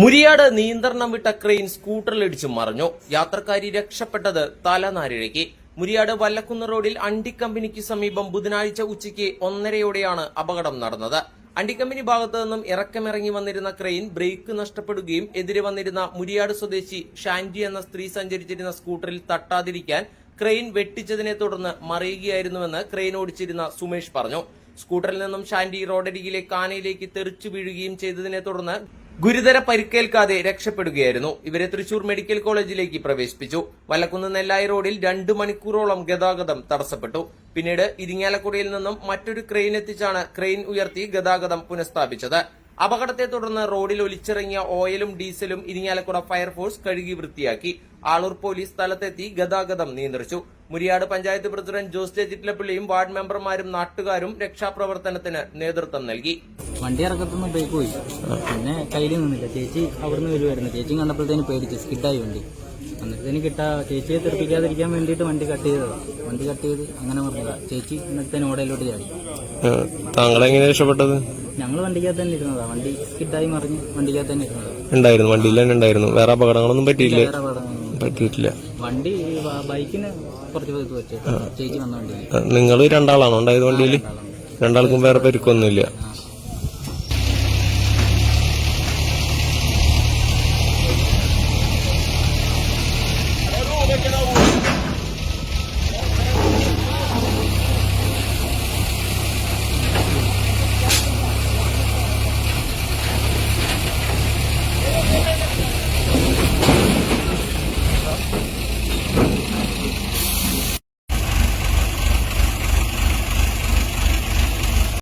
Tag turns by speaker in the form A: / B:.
A: മുരിയാട് നിയന്ത്രണം വിട്ട ക്രെയിൻ സ്കൂട്ടറിലിടിച്ച് മറിഞ്ഞു. യാത്രക്കാരി രക്ഷപ്പെട്ടത് തലനാരിഴയ്ക്ക്. മുരിയാട് വല്ലക്കുന്ന് റോഡിൽ അണ്ടിക്കമ്പനിക്ക് സമീപം ബുധനാഴ്ച ഉച്ചയ്ക്ക് ഒന്നരയോടെയാണ് അപകടം നടന്നത്. അണ്ടിക്കമ്പനി ഭാഗത്തു നിന്നും ഇറക്കമിറങ്ങി വന്നിരുന്ന ക്രെയിൻ ബ്രേക്ക് നഷ്ടപ്പെടുകയും എതിരെ വന്നിരുന്ന മുരിയാട് സ്വദേശി ഷാൻജി എന്ന സ്ത്രീ സഞ്ചരിച്ചിരുന്ന സ്കൂട്ടറിൽ തട്ടാതിരിക്കാൻ ക്രെയിൻ വെട്ടിച്ചതിനെ തുടർന്ന് മറിയുകയായിരുന്നുവെന്ന് ക്രെയിൻ ഓടിച്ചിരുന്ന സുമേഷ് പറഞ്ഞു. സ്കൂട്ടറിൽ നിന്നും ഷാൻഡി റോഡരികിലെ കാനയിലേക്ക് തെറിച്ചു വീഴുകയും ചെയ്തതിനെ തുടർന്ന് ഗുരുതര പരിക്കേൽക്കാതെ രക്ഷപ്പെടുകയായിരുന്നു. ഇവരെ തൃശൂർ മെഡിക്കൽ കോളേജിലേക്ക് പ്രവേശിപ്പിച്ചു. വല്ലക്കുന്ന് നെല്ലായി റോഡിൽ രണ്ടു മണിക്കൂറോളം ഗതാഗതം തടസ്സപ്പെട്ടു. പിന്നീട് ഇരിങ്ങാലക്കുടയിൽ നിന്നും മറ്റൊരു ക്രെയിൻ എത്തിച്ചാണ് ക്രെയിൻ ഉയർത്തി ഗതാഗതം പുനഃസ്ഥാപിച്ചത്. അപകടത്തെ തുടർന്ന് റോഡിൽ ഒലിച്ചിറങ്ങിയ ഓയിലും ഡീസലും ഇരിങ്ങാലക്കുട ഫയർഫോഴ്സ് കഴുകി വൃത്തിയാക്കി. ആളൂർ പോലീസ് സ്ഥലത്തെത്തി ഗതാഗതം നിയന്ത്രിച്ചു. മുരിയാട് പഞ്ചായത്ത് പ്രസിഡന്റ് ജോസ് ജെ ചിറ്റിലപ്പള്ളിയും വാർഡ് മെമ്പർമാരും നാട്ടുകാരും രക്ഷാപ്രവർത്തനത്തിന് നേതൃത്വം നൽകി.
B: വണ്ടി ഇറക്കത്തുനിന്ന് ബ്രേക്ക് പോയി. പിന്നെ കയ്യിൽ നിന്നില്ല. ചേച്ചി അവിടുന്ന് വരുമായിരുന്നു ചേച്ചി കണ്ടപ്പോഴത്തേന് പേടിച്ച് സ്കിഡായി വണ്ടി. അന്നത്തേന് കിട്ടാ ചേച്ചിയെ തെറിപ്പിക്കാതിരിക്കാൻ വേണ്ടിയിട്ട് വണ്ടി കട്ട് ചെയ്തതാണ് വണ്ടി കട്ട് ചെയ്ത് അങ്ങനെ പറഞ്ഞതാ ചേച്ചി ഇന്നത്തെ ഓടയിലോട്ട് ചാടി.
C: താങ്കളെങ്ങനെ രക്ഷപ്പെട്ടത്?
B: ഞങ്ങൾ വണ്ടിക്കകത്ത് തന്നെ ഇരുന്നതാ. വണ്ടി സ്കിഡായി മറിഞ്ഞ് വണ്ടിക്കകത്ത് തന്നെ ഇരുന്നത്.
C: ഉണ്ടായിരുന്നു. വണ്ടിയിൽ തന്നെ ഉണ്ടായിരുന്നു. വേറെ അപകടങ്ങളൊന്നും പറ്റിയില്ലേ
B: വേറെ പടമൊന്നും
C: പറ്റിയിട്ടില്ല.
B: വണ്ടി ബ- ബൈക്കിന് കുറച്ച് പേർക്ക് പറ്റി ചേച്ചി വന്ന വണ്ടിയിൽ
C: നിങ്ങൾ രണ്ടാളാണോ ഉണ്ടായത് വണ്ടിയിൽ രണ്ടാൾക്കും വേറെ പരിക്കൊന്നുമില്ല.